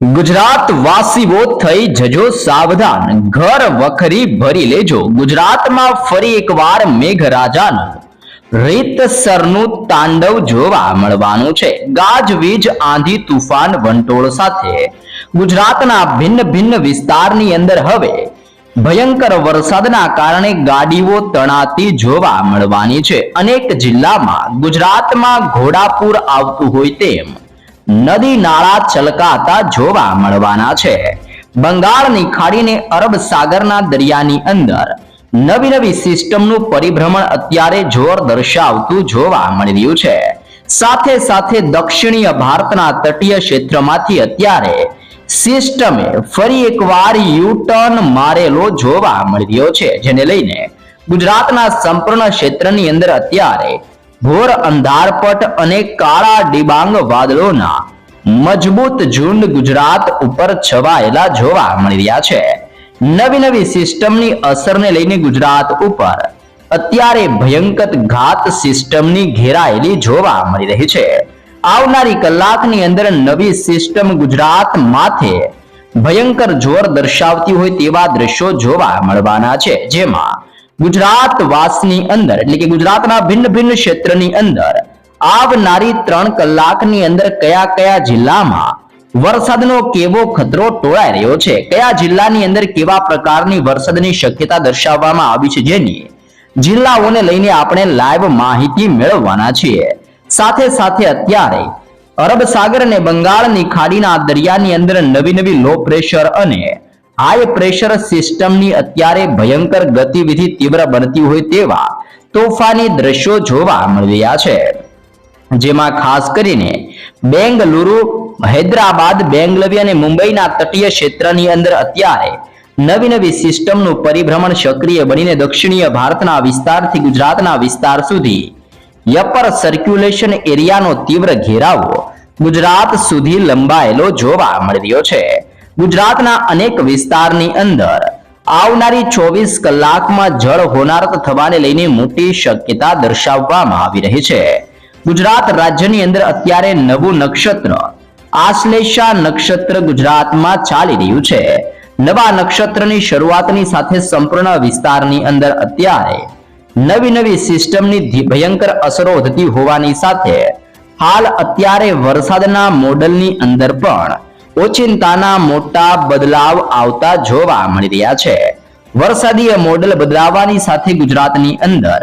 ગુજરાત વાસીઓ થઈ જજો સાવધાન, ઘર વખરી ભરી લેજો. ગુજરાતમાં ફરી એકવાર મેઘરાજાનું, રીતસરનું તાંડવ જોવા મળવાનું છે. ગાજવીજ, આંધી, તુફાન, વંટોળ સાથે. ગુજરાતના ભિન્ન ભિન્ન વિસ્તારની અંદર હવે ભયંકર વરસાદના કારણે ગાડીઓ તણાતી જોવા મળવાની છે. અનેક જિલ્લામાં ગુજરાતમાં ઘોડાપુર આવતું હોય તેમ નદી નાળા છલકાતા જોવા મળવાના છે. બંગાળની ખાડીને અરબ સાગરના દરિયાની અંદર નવી નવી સિસ્ટમનું પરિભ્રમણ અત્યારે જોર દર્શાવતું જોવા મળી છે. સાથે સાથે દક્ષિણીય ભારતના તટીય ક્ષેત્રમાંથી અત્યારે સિસ્ટમે ફરી એકવાર યુટર્ન મારેલો જોવા મળી રહ્યો છે, જેને લઈને ગુજરાતના સંપૂર્ણ ક્ષેત્રની અંદર અત્યારે ઘોર અંધારપટ અને કાળા ડિબાંગ વાદળોના મજબૂત ઝુંડ ગુજરાત ઉપર છવાયેલા જોવા મળી રહ્યા છે. નવી નવી સિસ્ટમની અસરને લઈને ગુજરાત ઉપર અત્યારે ભયંકર ઘાત સિસ્ટમની ઘેરાયેલી જોવા મળી રહી છે. આવનારી કલાકની અંદર નવી સિસ્ટમ ગુજરાત માથે ભયંકર જોર દર્શાવતી હોય તેવા દ્રશ્યો જોવા મળવાના છે, જેમાં ગુજરાત વાસની અંદર, એટલે કે ગુજરાતના ભિન્ન ભિન્ન ક્ષેત્રની અંદર, આવનારી ત્રણ કલાકની અંદર કયા કયા જિલ્લામાં વરસાદનો કેવો ખતરો ટોળાઈ રહ્યો છે? કયા જિલ્લાની અંદર કેવા પ્રકારની વરસાદની શક્યતા દર્શાવવામાં આવી છે? જેની જિલ્લાઓને લઈને આપણે લાઈવ માહિતી મેળવવાના છીએ. સાથે સાથે અત્યારે અરબ સાગર અને બંગાળની ખાડીના દરિયાની અંદર નવી નવી લો પ્રેશર અને હાઈ પ્રેશર સિસ્ટમની અત્યારે ભયંકર ગતિવિધિ તીવ્ર બનતી હોય તેવા તોફાની દ્રશ્યો જોવા મળી રહ્યા છે. જેમાં ખાસ કરીને બેંગલુરુ, હૈદરાબાદ, બેંગલવી અને મુંબઈના તટીય ક્ષેત્રની અંદર અત્યારે નવી નવી સિસ્ટમનું પરિભ્રમણ સક્રિય બનીને દક્ષિણીય ભારતના વિસ્તારથી ગુજરાતના વિસ્તાર સુધી યપર સર્ક્યુલેશન એરિયાનો તીવ્ર ઘેરાવો ગુજરાત સુધી લંબાયેલો જોવા મળી રહ્યો છે. ગુજરાતના અનેક વિસ્તારની અંદર આવનારી ચોવીસ કલાકમાં જળ હોનારત થવાને લઈને મોટી શક્યતા દર્શાવવામાં આવી રહી છે. ગુજરાત રાજ્યની અંદર અત્યારે નવું નક્ષત્ર, આશ્લેષા નક્ષત્ર ગુજરાતમાં ચાલી રહ્યું છે. નવા નક્ષત્રની શરૂઆતની સાથે સંપૂર્ણ વિસ્તારની અંદર અત્યારે નવી નવી સિસ્ટમની ભયંકર અસરો વધતી હોવાની સાથે હાલ અત્યારે વરસાદના મોડલની અંદર પણ ઓચિંતાના મોટા બદલાવ આવતા જોવા મળી રહ્યા છે. વરસાદીય મોડલ બદલાવાની સાથે ગુજરાતની અંદર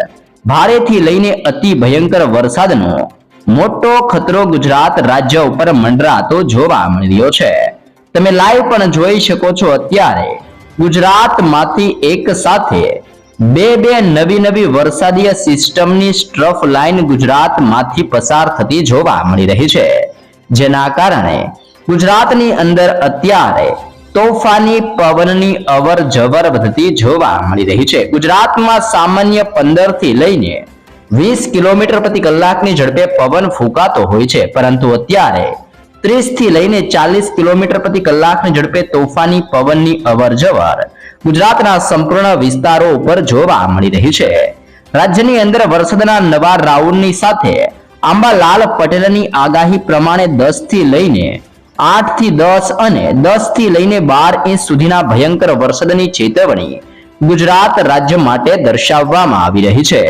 ભારેથી લઈને અતિ ભયંકર વરસાદનો મોટો ખતરો ગુજરાત રાજ્ય ઉપર મંડરાતો જોવા મળી રહ્યો છે. તમે લાઈવ પણ જોઈ શકો છો અત્યારે. ગુજરાતમાંથી એક સાથે બે બે નવી નવી વરસાદીય સિસ્ટમની સ્ટ્રફ લાઇન ગુજરાતમાંથી પસાર થતી જોવા મળી રહી છે. જેના કારણે ગુજરાતની અંદર અત્યારે તોફાની પવનની અવર જવર વધતી જોવા મળી રહી છે. ગુજરાતમાં સામાન્ય પંદરથી લઈને વીસ કિલોમીટર પ્રતિ કલાકની ઝડપે પવન ફૂંકાતો હોય છે. પરંતુ અત્યારે ત્રીસથી લઈને ચાલીસ કિલોમીટર પ્રતિ કલાકની ઝડપે તોફાની પવનની અવર જવર ગુજરાતના સંપૂર્ણ વિસ્તારો ઉપર જોવા મળી રહી છે. રાજ્યની અંદર વરસાદના નવા રાઉન્ડની સાથે આંબાલાલ પટેલની આગાહી પ્રમાણે દસથી લઈને આઠથી દસ અને દસથી લઈને બાર ઇંચ સુધીના ભયંકર વરસાદની ચેતવણી ગુજરાત રાજ્ય માટે દર્શાવવામાં આવી રહી છે.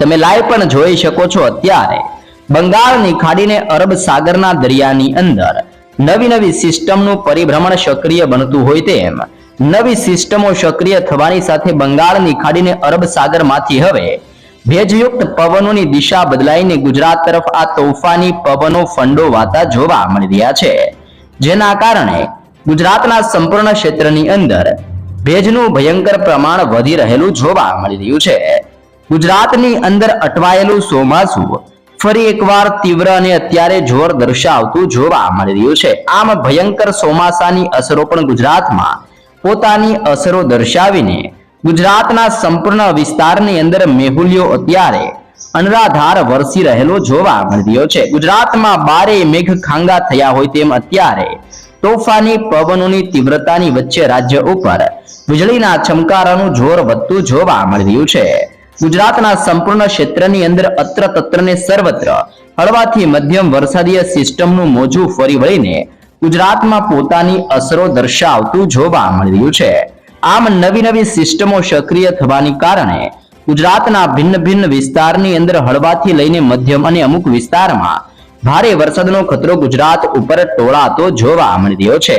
તમે લાઈવ પણ જોઈ શકો છો અત્યારે. બંગાળની ખાડીને અરબ સાગરના દરિયાની અંદર નવી નવી સિસ્ટમનું પરિભ્રમણ સક્રિય બનતું હોય તેમ, નવી સિસ્ટમો સક્રિય થવાની સાથે બંગાળની ખાડીને અરબ સાગરમાંથી હવે ભેજયુક્ત પવનોની દિશા બદલાઈને ગુજરાત તરફ આ તોફાની પવનો ફંડોવાતા જોવા મળી રહ્યા છે. જેના કારણે ગુજરાતના સંપૂર્ણ ક્ષેત્રની અંદર ભેજનું ભયંકર પ્રમાણ વધી રહેલું જોવા મળી રહ્યું છે. ગુજરાતની અંદર અટવાયેલું ચોમાસું ફરી એકવાર તીવ્ર અને અત્યારે જોર દર્શાવતું જોવા મળી રહ્યું છે. આમ ભયંકર ચોમાસાની અસરો પણ ગુજરાતમાં પોતાની અસરો દર્શાવીને ગુજરાતના સંપૂર્ણ વિસ્તારની અંદર મેહુલિયો અત્યારે અનરાધાર વરસી રહેલો જોવા મળી છે. ગુજરાતમાં બારે મેઘ ખાંગા થયા હોય તેમ અત્યારે તોફાની પવનોની તીવ્રતાની વચ્ચે રાજ્ય ઉપર વીજળીના ચમકારાનું જોર વધતું જોવા મળી છે. ગુજરાતના સંપૂર્ણ ક્ષેત્રની અંદર અત્ર તત્રને સર્વત્ર હળવાથી મધ્યમ વરસાદીય સિસ્ટમનું મોજું ફરી વળીને ગુજરાતમાં પોતાની અસરો દર્શાવતું જોવા મળી રહ્યું છે. આમ નવી નવી સિસ્ટમો સક્રિય થવાની કારણે ગુજરાતના ભિન્ન ભિન્ન વિસ્તારની અંદર હળવાથી લઈને મધ્યમ અને અમુક વિસ્તારમાં ભારે વરસાદનો ખતરો ગુજરાત ઉપર ટોળાતો જોવા મળી રહ્યો છે.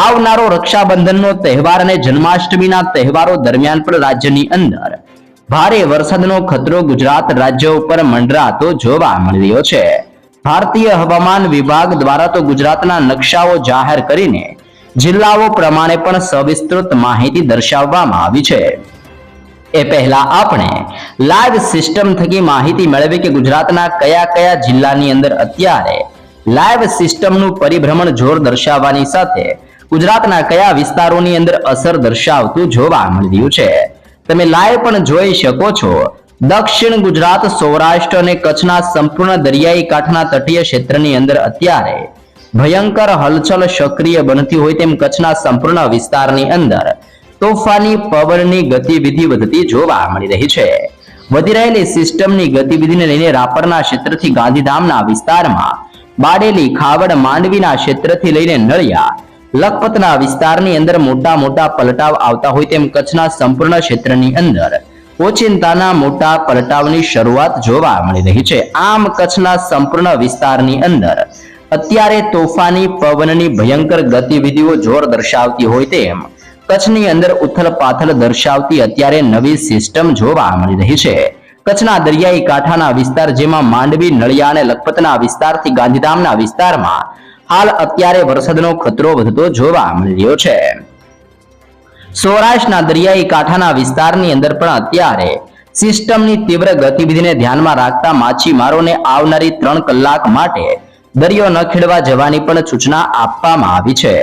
આવનારો રક્ષાબંધનનો તહેવાર અને જન્માષ્ટમીના તહેવારો દરમિયાન પણ રાજ્યની અંદર ભારે વરસાદનો ખતરો ગુજરાત રાજ્ય ઉપર મંડરાતો જોવા મળી રહ્યો છે. ભારતીય હવામાન વિભાગ દ્વારા તો ગુજરાતના નકશાઓ જાહેર કરીને જિલ્લાઓ પ્રમાણે પણ સવિસ્તૃત માહિતી દર્શાવવામાં આવી છે. એ પહેલા આપણે લાઈવ સિસ્ટમ થકી માહિતી મેળવી કે ગુજરાતના કયા કયા જિલ્લાની અંદર અત્યારે લાઈવ સિસ્ટમનું પરિભ્રમણ જોર દર્શાવવાની સાથે ગુજરાતના કયા વિસ્તારોની અંદર અસર દર્શાવતું જોવા મળ્યું છે. તમે લાઈવ પણ જોઈ શકો છો. દક્ષિણ ગુજરાત, સૌરાષ્ટ્ર અને કચ્છના સંપૂર્ણ દરિયાઈ કાંઠાના તટીય ક્ષેત્રની અંદર અત્યારે ભયંકર હલચલ સક્રિય બનતી હોય તેમ કચ્છના સંપૂર્ણ વિસ્તારની અંદર તોફાની પવનની ગતિવિધિ વધતી જોવા મળી રહી છે. વધી રહેલી સિસ્ટમની ગતિવિધિને લઈને રાપરના ક્ષેત્રથી ગાંધીધામના વિસ્તારમાં બાડેલી, ખાવડ, માંડવીના ક્ષેત્રથી લઈને નળિયા, લખપતના વિસ્તારની અંદર મોટા મોટા પલટાવ આવતા હોય તેમ કચ્છના સંપૂર્ણ ક્ષેત્રની અંદર ઓચિંતાના મોટા પલટાવની શરૂઆત જોવા મળી રહી છે. આમ કચ્છના સંપૂર્ણ વિસ્તારની અંદર અત્યારે તોફાની, પવનની ભયંકર ગતિવિધિઓ જોર દર્શાવતી હોય તેમ કચ્છની અંદર ઉથલ પાથલ દર્શાવતી અત્યારે નવી સિસ્ટમ જોવા મળી રહી છે. કચ્છના દરિયાઈ કાંઠાના વિસ્તાર જેમાં માંડવી, નળિયા અને લખપતના વિસ્તારથી ગાંધીધામના વિસ્તારમાં હાલ અત્યારે વરસાદનો ખતરો વધતો જોવા મળી રહ્યો છે. સૌરાષ્ટ્રના દરિયાઈ કાંઠાના વિસ્તારની અંદર પણ અત્યારે સિસ્ટમની તીવ્ર ગતિવિધિને ધ્યાનમાં રાખતા માછીમારોને આવનારી ત્રણ કલાક માટે દરિયો ન ખેડવા જવાની પણ સૂચના આપવામાં આવી છે.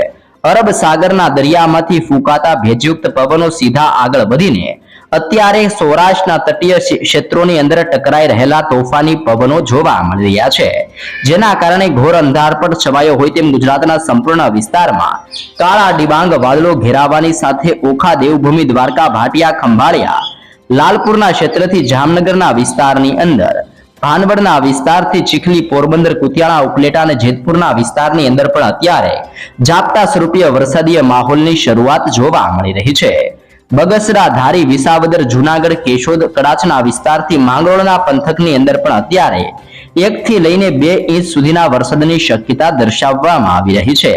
અરબ સાગરના દરિયામાંથી ફૂંકાતા ભેજયુક્ત પવનો સીધા આગળ વધીને અત્યારે સૌરાષ્ટ્રના તટીય ક્ષેત્રોની અંદર ટકરાઈ રહેલા તોફાની પવનો જોવા મળી રહ્યા છે. જેના કારણે ઘોર અંધાર પણ છવાયો હોય તેમ ગુજરાતના સંપૂર્ણ વિસ્તારમાં કાળા ડિબાંગ વાદળો ઘેરાવાની સાથે ઓખા દેવભૂમિ દ્વારકા, ભાટિયા, ખંભાળિયા, લાલપુરના ક્ષેત્રથી જામનગરના વિસ્તારની અંદર ભાનવડના વિસ્તારથી ચીખલી, પોરબંદર કુતિયાણા ઉપલેટા અને જેતપુરના વિસ્તારની અંદર પણ અત્યારે ઝાપટા સ્વરૂપીય વરસાદીય માહોલની શરૂઆત જોવા મળી રહી છે. બગસરા, ધારી, વિસાવદર, જુનાગઢ, કેશોદ કડાચના વિસ્તારથી માંગરોળના પંથકની અંદર પણ અત્યારે એક થી લઈને બે ઇંચ સુધીના વરસાદની શક્યતા દર્શાવવામાં આવી રહી છે.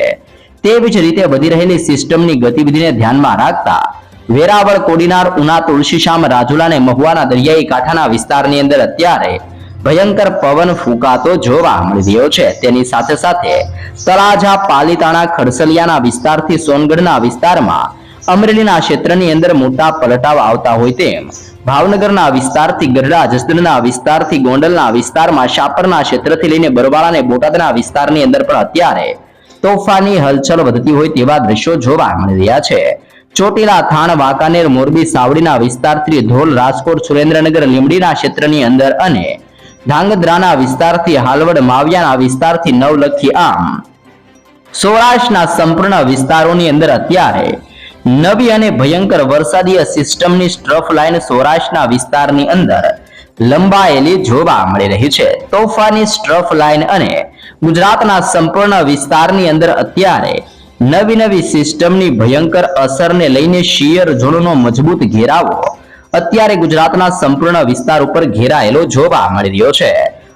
તેવી જ રીતે વધી રહેલી સિસ્ટમની ગતિવિધિને ધ્યાનમાં રાખતા વેરાવળ, કોડીનાર, ઉના તુલસીશ્યામ રાજુલા અને મહુવાના દરિયાઈ કાંઠાના વિસ્તારની અંદર અત્યારે ભયંકર પવન ફૂંકાતો જોવા મળી રહ્યો છે. તેની સાથે સાથે તળાજા, પાલીતાણા, ખડસલિયાના વિસ્તારથી સોનગઢના વિસ્તારમાં અમરેલીના ક્ષેત્રની અંદર મોટા પલટાવ આવતા હોય તેમ ભાવનગરના વિસ્તારથી ગઢડા, જસદણના વિસ્તારથી ગોંડલના વિસ્તારમાં શાપરના ક્ષેત્રથી લઈને બરવાળા અને બોટાદના વિસ્તારની અંદર પણ અત્યારે તોફાની હલચલ વધતી હોય તેવા દ્રશ્યો જોવા મળી રહ્યા છે. ચોટીલા, થાણ, વાંકાનેર, મોરબી, સાવડીના વિસ્તારથી ધોલ, રાજકોટ, સુરેન્દ્રનગર, લીંબડીના ક્ષેત્રની અંદર અને ધાંગધ્રાના વિસ્તારથી હાલવડ માવિયાના વિસ્તારથી નવલખી આમ. સૌરાષ્ટ્રના સંપૂર્ણ વિસ્તારોની અંદર અત્યારે નવી અને ભયંકર વરસાદીય સિસ્ટમની સ્ટ્રફ લાઇન સૌરાષ્ટ્રના વિસ્તારની અંદર લંબાયેલી જોવા મળી રહી છે. તોફાની સ્ટ્રફ લાઇન અને ગુજરાતના સંપૂર્ણ વિસ્તારની અંદર અત્યારે નવી નવી સિસ્ટમની ભયંકર અસરને લઈને શિયર ઝોનનો મજબૂત ઘેરાવો અત્યારે ગુજરાતના સંપૂર્ણ વિસ્તાર ઉપર ઘેરાયેલો જોવા મળી રહ્યો છે.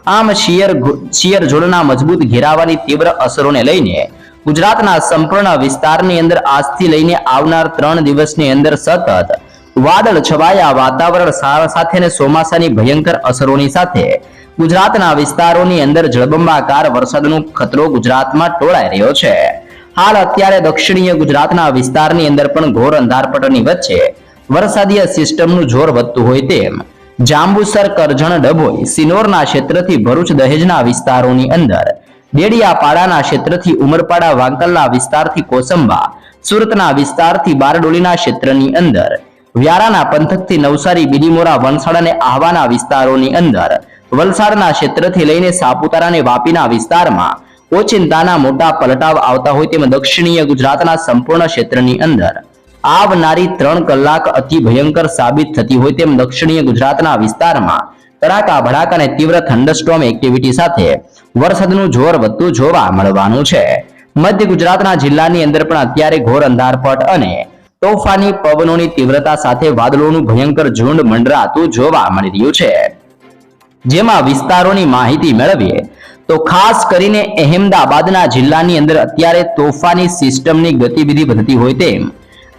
આમ શિયર શિયર ઝોનના મજબૂત ઘેરાવાની તીવ્ર અસરોને લઈને ગુજરાતના સંપૂર્ણ વિસ્તારની અંદર આજથી લઈને આવનાર ત્રણ દિવસની અંદર સતત વાદળ છવાયા વાતાવરણ સાથે અને ચોમાસાની ભયંકર અસરોની સાથે ગુજરાતના વિસ્તારોની અંદર જળબંબાકાર વરસાદનો ખતરો ગુજરાતમાં ટોળાઈ રહ્યો છે. હાલ અત્યારે દક્ષિણીય ગુજરાતના વિસ્તારની અંદર પણ ઘોર અંધારપટની વચ્ચે વરસાદીય સિસ્ટમનું જોર વધતું હોય તેમ જાંબુસર, કરજણ, ડભોઈ, સિનોરના ક્ષેત્રથી ભરૂચ, દહેજના વિસ્તારોની અંદર, ડેડિયાપાડાના ક્ષેત્રથી ઉમરપાડા, વાંકલના વિસ્તારથી કોસંબા, સુરતના વિસ્તારથી બારડોલીના ક્ષેત્રની અંદર, વ્યારાના પંથકથી નવસારી બીડીમોરા વલસાડ અને આહવાના વિસ્તારોની અંદર, વલસાડના ક્ષેત્રથી લઈને સાપુતારા અને વાપીના વિસ્તારમાં ઓચિંતાના મોટા પલટાવ આવતા હોય તેમ દક્ષિણીય ગુજરાતના સંપૂર્ણ ક્ષેત્રની અંદર આવનારી ત્રણ કલાક અતિ ભયંકર સાબિત થતી હોય તેમ દક્ષિણીય ગુજરાતના વિસ્તારમાં તડાકા, ભડાક અને તીવ્ર થંડરસ્ટોમ એક્ટિવિટી સાથે વરસાદનું જોર વધતું જોવા મળવાનું છે. મધ્ય ગુજરાતના જિલ્લાની અંદર પણ અત્યારે ઘોર અંધારપટ અને તોફાની પવનોની તીવ્રતા સાથે વાદળોનું ભયંકર ઝુંડ મંડરાતું જોવા મળી રહ્યું છે. જેમાં વિસ્તારોની માહિતી મેળવીએ તો ખાસ કરીને અહેમદાબાદના જિલ્લાની અંદર અત્યારે તોફાની સિસ્ટમની ગતિવિધિ વધતી હોય તેમ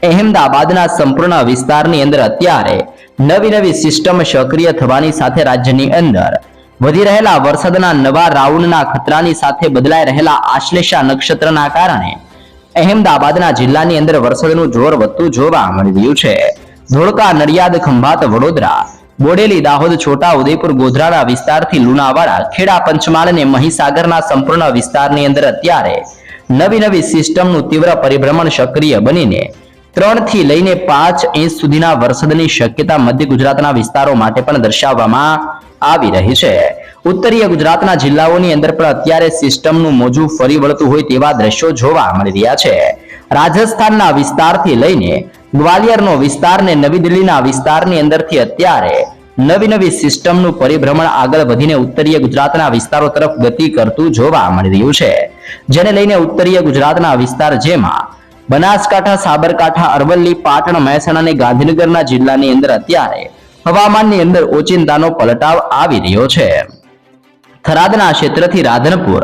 અહેમદાબાદના સંપૂર્ણ વિસ્તારની અંદર અત્યારે નવી નવી સિસ્ટમ સક્રિય થવાની સાથે રાજ્યની અંદર વધી રહેલા વરસાદના નવા રાઉન્ડના ખતરાની સાથે બદલાઈ રહેલા આશ્લેષા નક્ષત્રના કારણે અહેમદાબાદના જિલ્લાની અંદર વરસાદનું જોર વધતું જોવા મળી રહ્યું છે. ધોળકા, નડિયાદ, ખંભાત, વડોદરા, બોડેલી, દાહોદ, છોટા, ઉદયપુર, ગોધરાના વિસ્તારથી લુણાવાડા, ખેડા, પંચમહાલ અને મહીસાગરના સંપૂર્ણ વિસ્તારની અંદર અત્યારે નવી નવી સિસ્ટમનું તીવ્ર પરિભ્રમણ સક્રિય બનીને ત્રણથી લઈને પાંચ ઇંચ સુધીના વરસાદની શક્યતા મધ્ય ગુજરાતના વિસ્તારો માટે પણ દર્શાવવામાં આવી રહી છે. ઉત્તરીય ગુજરાતના જિલ્લાઓની અંદર પણ અત્યારે સિસ્ટમનું મોજું ફરી વળતું હોય તેવા દ્રશ્યો જોવા મળી રહ્યા છે. રાજસ્થાનના વિસ્તારથી લઈને ગ્વાલિયરનો વિસ્તાર ને નવી દિલ્હીના વિસ્તારની અંદરથી અત્યારે નવી નવી સિસ્ટમનું પરિભ્રમણ આગળ વધીને ઉત્તરીય ગુજરાતના વિસ્તારો તરફ ગતિ કરતું જોવા મળી રહ્યું છે. જેને લઈને ઉત્તરીય ગુજરાતના વિસ્તાર જેમાં બનાસકાંઠા, સાબરકાંઠા, અરવલ્લી, પાટણ, મહેસાણા અને ગાંધીનગરના જિલ્લાની અંદર અત્યારે હવામાનની અંદર ઓચિંતાનો પલટાવ આવી રહ્યો છે. થરાદના ક્ષેત્રથી રાધનપુર,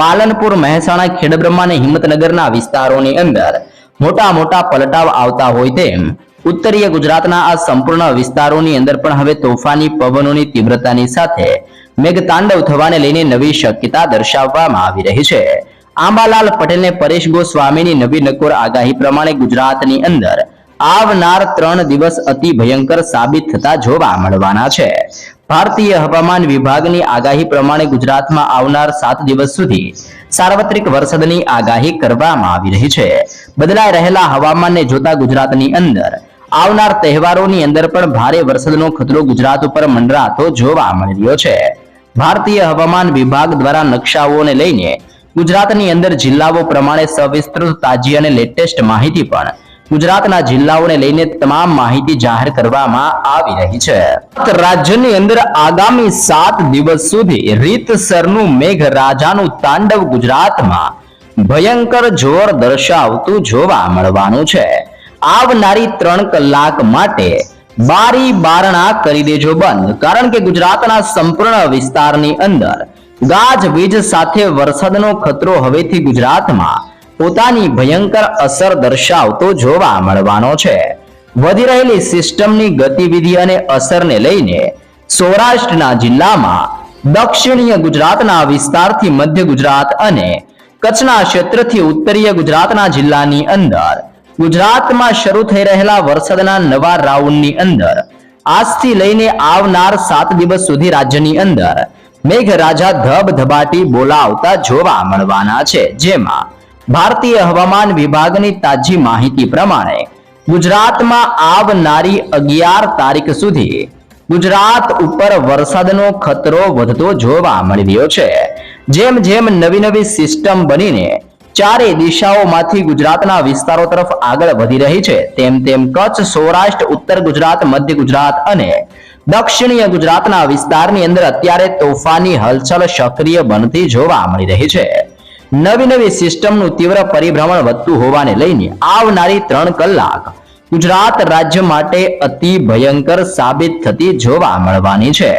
પાલનપુર, મહેસાણા, ખેડબ્રહ્મા અને હિંમતનગરના વિસ્તારોની અંદર મોટા મોટા પલટાવ આવતા હોય તેમ ઉત્તરીય ગુજરાતના આ સંપૂર્ણ વિસ્તારોની અંદર પણ હવે તોફાની પવનોની તીવ્રતાની સાથે મેઘતાંડવ થવાને લઈને નવી શક્યતા દર્શાવવામાં આવી રહી છે. આંબાલાલ પટેલને પરેશ ગોસ્વામીની નવી નકોર આગાહી પ્રમાણે ગુજરાતની અંદર આવનાર ત્રણ દિવસ અતિ ભયંકર સાબિત થતા જોવા મળવાના છે. ભારતીય હવામાન વિભાગની આગાહી પ્રમાણે ગુજરાતમાં આવનાર સાત દિવસ સુધી સાર્વત્રિક વરસાદની આગાહી કરવામાં આવી રહી છે. બદલાઈ રહેલા હવામાનને જોતા ગુજરાતની અંદર આવનાર તહેવારોની અંદર પણ ભારે વરસાદનો ખતરો ગુજરાત ઉપર મંડરાતો જોવા મળી રહ્યો છે. ભારતીય હવામાન વિભાગ દ્વારા નકશાઓને લઈને ગુજરાતની અંદર જિલ્લાઓ પ્રમાણે સવિસ્તૃત, તાજી અને લેટેસ્ટ માહિતી પણ ગુજરાતના જિલ્લાઓને લઈને તમામ માહિતી જાહેર કરવામાં આવી રહી છે. રાજ્યની અંદર આગામી સાત દિવસ સુધી રીતસરનું મેઘરાજાનું તાંડવ ગુજરાતમાં ભયંકર જોર દર્શાવતું જોવા મળવાનું છે. આવનારી ત્રણ કલાક માટે બારી બારણા કરી દેજો બંધ, કારણ કે ગુજરાતના સંપૂર્ણ વિસ્તારની અંદર ગાજવીજ સાથે વરસાદનો ખતરો હવેથી ગુજરાતમાં. પોતાની ભયંકર અસર દર્શાવતો જોવા મળવાનો છે. વધી રહેલી સિસ્ટમની ગતિવિધિ અને અસરને લઈને સૌરાષ્ટ્રના જિલ્લામાં દક્ષિણીય ગુજરાતના વિસ્તારથી મધ્ય ગુજરાત અને કચ્છના ક્ષેત્રથી ઉત્તરીય ગુજરાતના જિલ્લાની અંદર. ગુજરાતમાં શરૂ થઈ રહેલા વરસાદના નવા રાઉન્ડની અંદર. આજથી લઈને આવનાર સાત દિવસ સુધી રાજ્યની અંદર મેઘરાજા ધબધબાટી બોલાવતા જોવા મળવાના છે. જેમાં ભારતીય હવામાન વિભાગની તાજી માહિતી પ્રમાણે ગુજરાતમાં આવનારી અગિયાર તારીખ સુધી ગુજરાત ઉપર વરસાદનો ખતરો વધતો જોવા મળી રહ્યો છે. જેમ જેમ નવી નવી સિસ્ટમ બનીને ચારે દિશાઓમાંથી ગુજરાતના વિસ્તારો તરફ આગળ વધી રહી છે, તેમ તેમ કચ્છ, સૌરાષ્ટ્ર, ઉત્તર ગુજરાત, મધ્ય ગુજરાત અને દક્ષિણીય ગુજરાતના વિસ્તારની અંદર અત્યારે તોફાની હલચલ સક્રિય બનતી જોવા મળી રહી છે. નવી નવી સિસ્ટમનું તીવ્ર પરિભ્રમણ વધતું હોવાને લઈને આવનારી ત્રણ કલાક ગુજરાત રાજ્ય માટે અતિ ભયંકર સાબિત થતી જોવા મળવાની છે.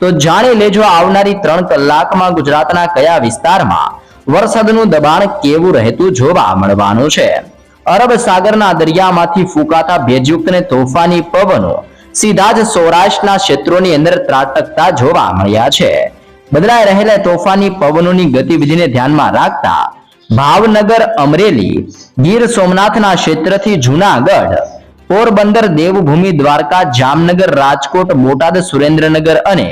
તો જાણી લેજો આવનારી ત્રણ કલાકમાં ગુજરાતના કયા વિસ્તારમાં વરસાદનું દબાણ કેવું રહેતું જોવા મળવાનું છે. અરબ સાગરના દરિયામાંથી ફૂંકાતા ભેજયુક્ત ને તોફાની પવનો સીધા જ સૌરાષ્ટ્રના ક્ષેત્રોની અંદર ત્રાટકતા જોવા મળ્યા છે. બદલાઈ રહેલા તોફાની પવનોની ગતિવિધિને ધ્યાનમાં રાખતા ભાવનગર, અમરેલી, ગીર સોમનાથના ક્ષેત્રથી જૂનાગઢ, પોરબંદર, દેવભૂમિ, દ્વારકા, જામનગર, રાજકોટ, બોટાદ, સુરેન્દ્રનગર અને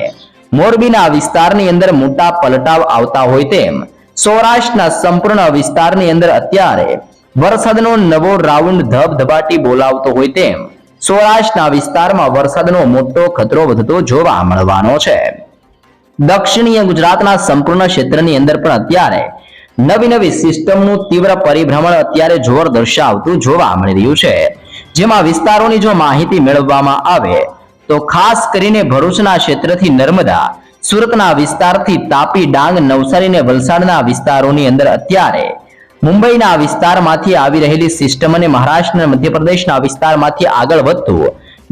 મોરબીના વિસ્તારની અંદર મોટા પલટાવ આવતા હોય તેમ સૌરાષ્ટ્રના સંપૂર્ણ વિસ્તારની અંદર અત્યારે વરસાદનો નવો રાઉન્ડ ધબધબાટી બોલાવતો હોય તેમ સૌરાષ્ટ્રના વિસ્તારમાં વરસાદનો મોટો ખતરો વધતો જોવા મળવાનો છે. દક્ષિણીય ગુજરાતના સંપૂર્ણ ક્ષેત્રની અંદર પણ અત્યારે નવી નવી સિસ્ટમનું તીવ્ર પરિભ્રમણ અત્યારે જોર દર્શાવતું જોવા મળી રહ્યું છે. જેમાં વિસ્તારોની જો માહિતી મેળવવામાં આવે, તો ખાસ કરીને ભરૂચના ક્ષેત્રથી નર્મદા, સુરતના વિસ્તારથી તાપી ડાંગ નવસારી અને વલસાડના વિસ્તારોની અંદર અત્યારે મુંબઈના વિસ્તારમાંથી આવી રહેલી સિસ્ટમ અને મહારાષ્ટ્ર અને મધ્યપ્રદેશના વિસ્તારમાંથી આગળ વધતું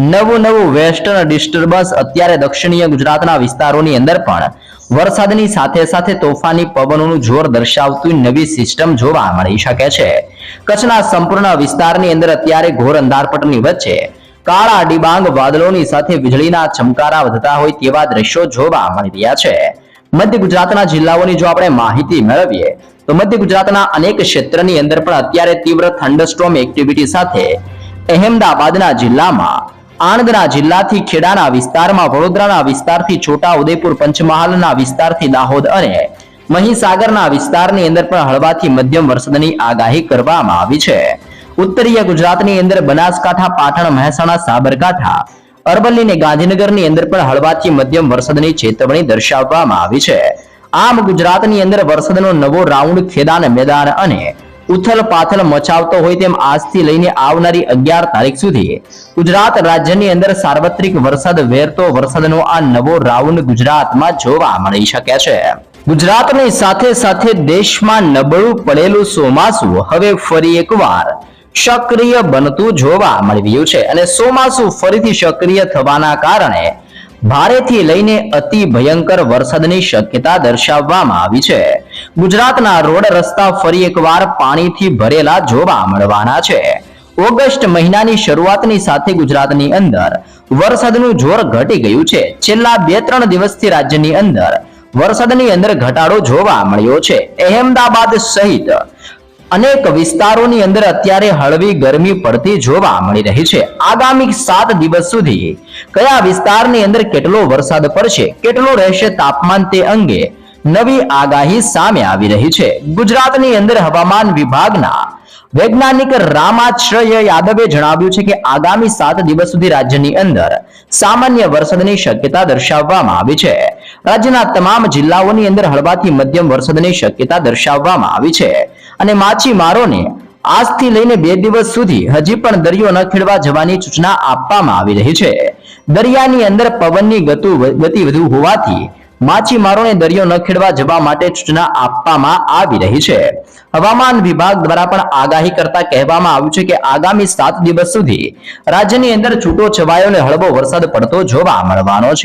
નવું નવું વેસ્ટર્ન ડિસ્ટર્બન્સ અત્યારે દક્ષિણીય ગુજરાતના વિસ્તારોની અંદર પણ વરસાદની સાથે સાથે તોફાની પવનોનું જોર દર્શાવતું નવી સિસ્ટમ જોવા મળી શકે છે. કચ્છના સંપૂર્ણ વિસ્તારની અંદર અત્યારે ઘોર અંધારપટની વચ્ચે કાળા ડિબાંગ વાદળોની સાથે વીજળીના ચમકારા વધતા હોય તેવા દ્રશ્યો જોવા મળી રહ્યા છે. મધ્ય ગુજરાતના જિલ્લાઓની જો આપણે માહિતી મેળવીએ તો મધ્ય ગુજરાતના અનેક ક્ષેત્રની અંદર પણ અત્યારે તીવ્ર થંડરસ્ટોમ એક્ટિવિટી સાથે અહેમદાબાદના જિલ્લામાં, આણંદના જિલ્લાથી ખેડાના વિસ્તારમાં, વડોદરાના વિસ્તારથી છોટા ઉદેપુર પંચમહાલના વિસ્તારથી દાહોદ અને મહીસાગરના વિસ્તારની અંદર પણ હળવાથી મધ્યમ વરસાદની આગાહી કરવામાં આવી છે. ઉત્તરીય ગુજરાતની અંદર બનાસકાંઠા, પાટણ, મહેસાણા, સાબરકાંઠા, અરવલ્લી અને ગાંધીનગરની અંદર પણ હળવાથી મધ્યમ વરસાદની ચેતવણી દર્શાવવામાં આવી છે. આમ ગુજરાતની અંદર વરસાદનો નવો રાઉન્ડ ખેદાન મેદાન અને ઉથલ પાથલ મચાવતો હોય તેમ આજથી લઈને આવનારી અગિયાર તારીખ સુધી ગુજરાત રાજ્યની અંદર સાર્વત્રિક વરસાદ વેરતો વરસાદનો આ નવો રાઉન્ડ ગુજરાતમાં જોવા મળી શકે છે. ગુજરાતની સાથે સાથે દેશમાં નબળું પડેલું ચોમાસું હવે ફરી એકવાર સક્રિય બનતું જોવા મળી રહ્યું છે અને ચોમાસું ફરીથી સક્રિય થવાના કારણે ભારેથી લઈને અતિ ભયંકર વરસાદની શક્યતા દર્શાવવામાં આવી છે. ગુજરાતના રોડ રસ્તા ફરી એકવાર પાણીથી ભરેલા જોવા મળવાના છે. ઓગસ્ટ મહિનાની શરૂઆતની સાથે ગુજરાતની અંદર વરસાદનું જોર ઘટી ગયું છે. છેલ્લા બે ત્રણ દિવસથી રાજ્યની અંદર વરસાદની અંદર ઘટાડો જોવા મળ્યો છે. અહેમદાબાદ સહિત અનેક વિસ્તારોની અંદર અત્યારે હળવી ગરમી પડતી જોવા મળી રહી છે. આગામી સાત દિવસ સુધી કયા વિસ્તારની અંદર કેટલો વરસાદ પડશે, કેટલો રહેશે તાપમાન તે અંગે નવી આગાહી સામે આવી રહી છે. ગુજરાતની અંદર હવામાન વિભાગના વૈજ્ઞાનિક રામાશ્રય યાદવે જણાવ્યું છે કે આગામી સાત દિવસ સુધી રાજ્યની અંદર સામાન્ય વરસાદની શક્યતા દર્શાવવામાં આવી છે. રાજ્યના તમામ જિલ્લાઓની અંદર હળવાથી મધ્યમ વરસાદની શક્યતા દર્શાવવામાં આવી છે. અને માછીમારોને આજથી લઈને બે દિવસ સુધી હજી પણ દરિયો ન ખેડવા જવાની સૂચના આપવામાં આવી રહી છે. દરિયાની અંદર પવનની ગતુ વધુ હોવાથી માછીમારોને દરિયો ન ખેડવા જવા માટે સૂચના આપવામાં આવી રહી છે. હવામાન વિભાગ દ્વારા પણ આગાહી કરતા કહેવામાં આવ્યું છે કે આગામી સાત દિવસ સુધી રાજ્યની અંદર છૂટો છવાયો અને હળવો વરસાદ પડતો જોવા મળવાનો છે.